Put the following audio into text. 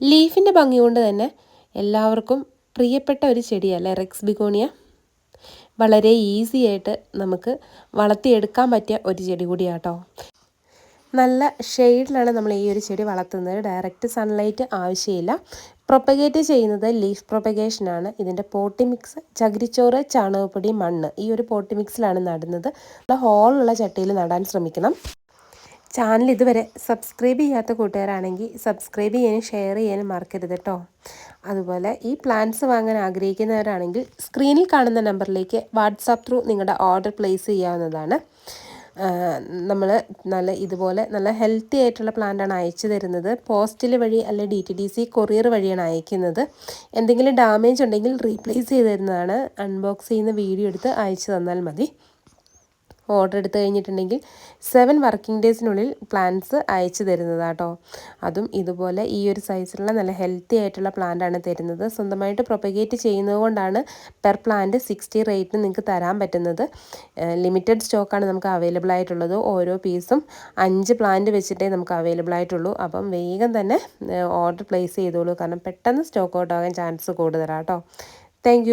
ലീഫിന്റെ ഭംഗി കൊണ്ട് തന്നെ എല്ലാവർക്കും പ്രിയപ്പെട്ട ഒരു ചെടിയല്ലേ റെക്സ് ബിഗോണിയ? വളരെ ഈസി ആയിട്ട് നമുക്ക് വളർത്തിയെടുക്കാൻ പറ്റിയ ഒരു ചെടി കൂടിയാട്ടോ. നല്ല ഷെയ്ഡിലാണ് നമ്മൾ ഈ ഒരു ചെടി വളർത്തുന്നത്. ഡയറക്റ്റ് സൺലൈറ്റ് ആവശ്യമില്ല. പ്രൊപ്പഗേറ്റ് ചെയ്യുന്നത് ലീഫ് പ്രൊപ്പഗേഷനാണ് ഇതിന്റെ പോട്ടി മിക്സ് ചകിരിച്ചോറ് ചാണകപ്പൊടി മണ്ണ് ഈ ഒരു പോട്ടി മിക്സിലാണ് നടുന്നത് ഹോളുള്ള ചട്ടിയിൽ നടാൻ ശ്രമിക്കണം. ചാനൽ ഇതുവരെ സബ്സ്ക്രൈബ് ചെയ്യാത്ത കൂട്ടുകാരാണെങ്കിൽ സബ്സ്ക്രൈബ് ചെയ്യാനും ഷെയർ ചെയ്യാനും മറക്കരുത് കേട്ടോ. അതുപോലെ ഈ പ്ലാൻസ് വാങ്ങാൻ ആഗ്രഹിക്കുന്നവരാണെങ്കിൽ സ്ക്രീനിൽ കാണുന്ന നമ്പറിലേക്ക് വാട്സാപ്പ് ത്രൂ നിങ്ങളുടെ ഓർഡർ പ്ലേസ് ചെയ്യാവുന്നതാണ്. നമ്മൾ നല്ല ഇതുപോലെ നല്ല ഹെൽത്തി ആയിട്ടുള്ള പ്ലാന്റാണ് അയച്ചു തരുന്നത്. പോസ്റ്റിൽ വഴി അല്ലെ D T D C courier വഴിയാണ് അയക്കുന്നത്. എന്തെങ്കിലും ഡാമേജ് ഉണ്ടെങ്കിൽ റീപ്ലേസ് ചെയ്ത് തരുന്നതാണ്. അൺബോക്സ് ചെയ്യുന്ന വീഡിയോ എടുത്ത് അയച്ചു തന്നാൽ മതി. ഓർഡർ എടുത്തു കഴിഞ്ഞിട്ടുണ്ടെങ്കിൽ സെവൻ വർക്കിംഗ് ഡേയ്സിനുള്ളിൽ പ്ലാന്റ്സ് അയച്ചു തരുന്നതാട്ടോ അതും ഇതുപോലെ ഈ ഒരു സൈസിലുള്ള നല്ല ഹെൽത്തി ആയിട്ടുള്ള പ്ലാന്റാണ് തരുന്നത്. സ്വന്തമായിട്ട് പ്രൊപ്പഗേറ്റ് ചെയ്യുന്നത് കൊണ്ടാണ് പെർ പ്ലാന്റ് സിക്സ്റ്റി റേറ്റിന് നിങ്ങൾക്ക് തരാൻ പറ്റുന്നത്. ലിമിറ്റഡ് സ്റ്റോക്കാണ് നമുക്ക് അവൈലബിൾ ആയിട്ടുള്ളത്. ഓരോ പീസും അഞ്ച് പ്ലാന്റ് വെച്ചിട്ടേ നമുക്ക് അവൈലബിൾ ആയിട്ടുള്ളൂ. അപ്പം വേഗം തന്നെ ഓർഡർ പ്ലേസ് ചെയ്തോളൂ. കാരണം പെട്ടെന്ന് സ്റ്റോക്ക് ഔട്ട് ആകാൻ ചാൻസ് കൂടുതലാണ് കേട്ടോ താങ്ക്